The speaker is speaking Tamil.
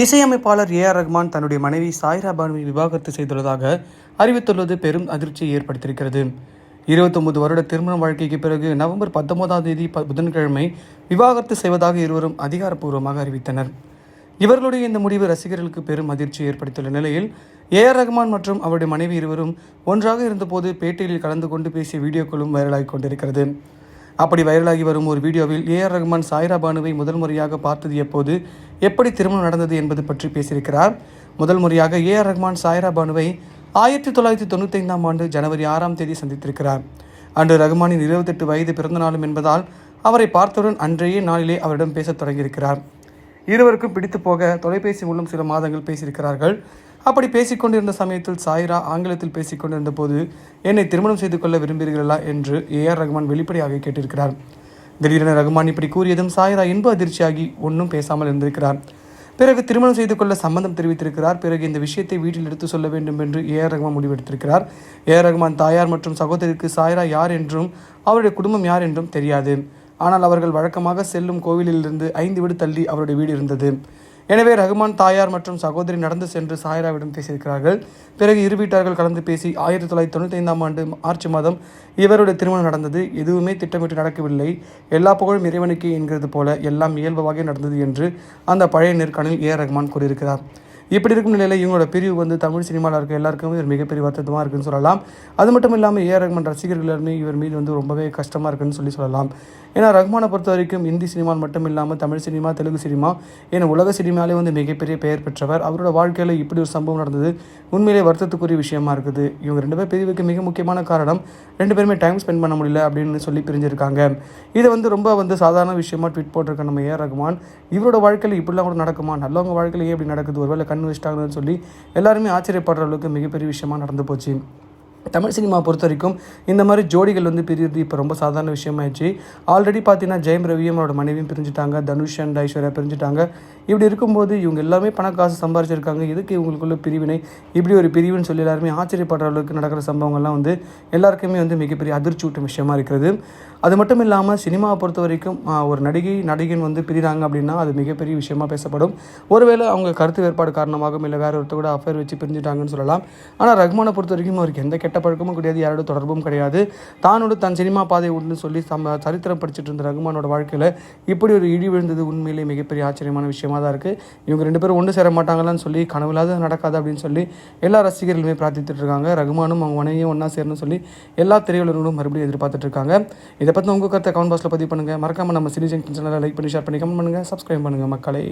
இசையமைப்பாளர் ஏ ஆர் ரஹ்மான் தன்னுடைய மனைவி சாய்ரா பானுவை விவாகரத்து செய்துள்ளதாக அறிவித்துள்ளது பெரும் அதிர்ச்சியை ஏற்படுத்தியிருக்கிறது. இருபத்தொன்பது வருட திருமண வாழ்க்கைக்கு பிறகு நவம்பர் பத்தொன்பதாம் தேதி புதன்கிழமை விவாகரத்து செய்வதாக இருவரும் அதிகாரப்பூர்வமாக அறிவித்தனர். இவர்களுடைய இந்த முடிவு ரசிகர்களுக்கு பெரும் அதிர்ச்சியை ஏற்படுத்தியுள்ள நிலையில் ஏ ஆர் ரஹ்மான் மற்றும் அவருடைய மனைவி இருவரும் ஒன்றாக இருந்தபோது பேட்டியில் கலந்து கொண்டு பேசிய வீடியோக்களும் வைரலாகி கொண்டிருக்கிறது. அப்படி வைரலாகி வரும் ஒரு வீடியோவில் ஏ ஆர் ரஹ்மான் சாய்ரா பானுவை முதல் முறையாக பார்த்தது எப்போது? எப்படி திருமணம் நடந்தது என்பது பற்றி பேசியிருக்கிறார். முதல் முறையாக ஏ ஆர் ரஹ்மான் சாய்ரா பானுவை ஆயிரத்தி தொள்ளாயிரத்தி தொண்ணூத்தைந்தாம் ஆண்டு ஜனவரி ஆறாம் தேதி சந்தித்திருக்கிறார். அன்று ரஹ்மானின் இருபத்தெட்டு வயது பிறந்த நாளும் என்பதால் அவரை பார்த்தவுடன் அன்றைய நாளிலே அவரிடம் பேசத் தொடங்கியிருக்கிறார். இருவருக்கும் பிடித்து போக தொலைபேசி மூலம் சில மாதங்கள் பேசியிருக்கிறார்கள். அப்படி பேசிக்கொண்டிருந்த சமயத்தில் சாய்ரா ஆங்கிலத்தில் பேசிக்கொண்டிருந்த போது என்னை திருமணம் செய்து கொள்ள விரும்புகிறீர்களா? என்று ஏ ஆர் ரஹ்மான் வெளிப்படையாக கேட்டிருக்கிறார். திடீரென ரகுமான் இப்படி கூறியதும் சாய்ரா இன்ப அதிர்ச்சியாகி ஒன்றும் பேசாமல் இருந்திருக்கிறார். பிறகு திருமணம் செய்து கொள்ள சம்மந்தம் தெரிவித்திருக்கிறார். பிறகு இந்த விஷயத்தை வீட்டில் எடுத்து சொல்ல வேண்டும் என்று ஏ ஆர் ரஹ்மான் முடிவெடுத்திருக்கிறார். ஏ ஆர் ரஹ்மான் தாயார் மற்றும் சகோதரிக்கு சாய்ரா யார் என்றும் அவருடைய குடும்பம் யார் என்றும் தெரியாது. ஆனால் அவர்கள் வழக்கமாக செல்லும் கோவிலிலிருந்து ஐந்து வீடு தள்ளி அவருடைய வீடு இருந்தது. எனவே ரஹ்மான் தாயார் மற்றும் சகோதரி நடந்து சென்று சாயராவிடம் பேசியிருக்கிறார்கள். பிறகு இரு வீட்டார்கள் கலந்து பேசி ஆயிரத்தி தொள்ளாயிரத்தி தொண்ணூற்றி ஐந்தாம் ஆண்டு மார்ச் மாதம் இவருடைய திருமணம் நடந்தது. எதுவுமே திட்டமிட்டு நடக்கவில்லை. எல்லா புகழும் இறைவனுக்கு என்கிறது போல எல்லாம் இயல்பாக நடந்தது என்று அந்த பழைய நேர்காணலில் ஏ. ஆர் ரஹ்மான் கூறியிருக்கிறார். இப்படி இருக்கும் நிலையில் இவங்களோட பிரிவு வந்து தமிழ் சினிமாவில் இருக்க எல்லாருக்குமே ஒரு மிகப்பெரிய வருத்தமாக இருக்குன்னு சொல்லலாம். அது மட்டும் இல்லாமல் ஏ ரஹ்மான் ரசிகர்கள் எல்லாருமே இவர் மீது வந்து ரொம்பவே கஷ்டமாக இருக்குன்னு சொல்லி சொல்லலாம். ஏன்னா ரஹ்மானை பொறுத்த வரைக்கும் இந்தி சினிமா மட்டும் இல்லாமல் தமிழ் சினிமா தெலுங்கு சினிமா ஏன்னா உலக சினிமாலே வந்து மிகப்பெரிய பெயர் பெற்றவர். அவரோட வாழ்க்கையில் இப்படி ஒரு சம்பவம் நடந்தது உண்மையிலே வருத்தத்துக்குரிய விஷயமா இருக்குது. இவங்க ரெண்டு பேர் பிரிவுக்கு மிக முக்கியமான காரணம் ரெண்டு பேருமே டைம் ஸ்பெண்ட் பண்ண முடியல அப்படின்னு சொல்லி பிரிஞ்சிருக்காங்க. இதை வந்து ரொம்ப வந்து சாதாரண விஷயமா ட்வீட் போட்டிருக்க நம்ம ஏ ரஹ்மான் இவரோட வாழ்க்கையில் இப்படிலாம் கூட நடக்குமா? நல்லவங்க வாழ்க்கையில் ஏன் இப்படி நடக்குது. ஒருவேளை கண் வச்சிட்டாங்கன்னு சொல்லி எல்லாருமே ஆச்சரியப்படுற அளவுக்கு மிகப்பெரிய விஷயமா நடந்து போச்சு. தமிழ் சினிமா பொறுத்த வரைக்கும் இந்த மாதிரி ஜோடிகள் வந்து பிரியுறது இப்போ ரொம்ப சாதாரண விஷயமாயிடுச்சு. ஆல்ரெடி பார்த்தீங்கன்னா ஜெயம் ரவியும் அவரோட மனைவியும் பிரிஞ்சுட்டாங்க. தனுஷ் அண்ட் ஐஸ்வர்யா பிரிஞ்சுட்டாங்க. இப்படி இருக்கும்போது இவங்க எல்லாமே பணக்காசு சம்பாரிச்சிருக்காங்க. எதுக்கு இவங்களுக்குள்ள பிரிவினை? இப்படி ஒரு பிரிவுன்னு சொல்லி எல்லாருமே ஆச்சரியப்படுற அளவுக்கு நடக்கிற சம்பவங்கள்லாம் வந்து எல்லாருக்குமே வந்து மிகப்பெரிய அதிர்ச்சி ஊட்டும் விஷயமா இருக்கிறது. அது மட்டும் இல்லாமல் சினிமாவை பொறுத்த வரைக்கும் ஒரு நடிகை நடிகன் வந்து பிரிகிறாங்க அப்படின்னா அது மிகப்பெரிய விஷயமா பேசப்படும். ஒருவேளை அவங்க கருத்து வேறுபாடு காரணமாகவும் இல்லை வேற ஒருத்தர் கூட அஃபேர் வச்சு பிரிஞ்சுட்டாங்கன்னு சொல்லலாம். ஆனால் ரஹ்மானை பொறுத்த வரைக்கும் அவருக்கு எந்த கெட்ட பழக்கமும் கிடையாது யாரோட தொடர்பும் கிடையாது. தானோட தன் சினிமா பாதை உண்டு சொல்லி சம சரித்திரம் படிச்சுட்டு இருந்த ரகுமானோட வாழ்க்கையில் இப்படி ஒரு இழி விழுந்தது உண்மையிலே மிகப்பெரிய ஆச்சரியமான விஷயமா தான் இருக்குது இவங்க ரெண்டு பேரும் ஒன்று சேர மாட்டாங்களான்னு சொல்லி கனவுலாத நடக்காது அப்படின்னு சொல்லி எல்லா ரசிகர்களுமே பிரார்த்தித்துட்டு இருக்காங்க. ரகுமானும் அவங்க மனைவியும் ஒன்றா சேரணும் சொல்லி எல்லா திரையுலர்களும் மறுபடியும் எதிர்பார்த்துட்டு இருக்காங்க. இதை பற்றி உங்கள் கருத்தை கமெண்ட் பாக்ஸில் பதிவு பண்ணுங்கள் மறக்காமல் நம்ம சினி ஜங்ஷன் சேனலை லைக் பண்ணி ஷேர் பண்ணி கமெண்ட் பண்ணுங்கள் சப்ஸ்கிரைப் பண்ணுங்கள் மக்களை.